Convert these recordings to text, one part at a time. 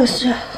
可是。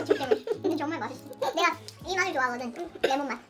고춧가루 근데 정말 맛있어 내가 이 맛을 좋아하거든 레몬 맛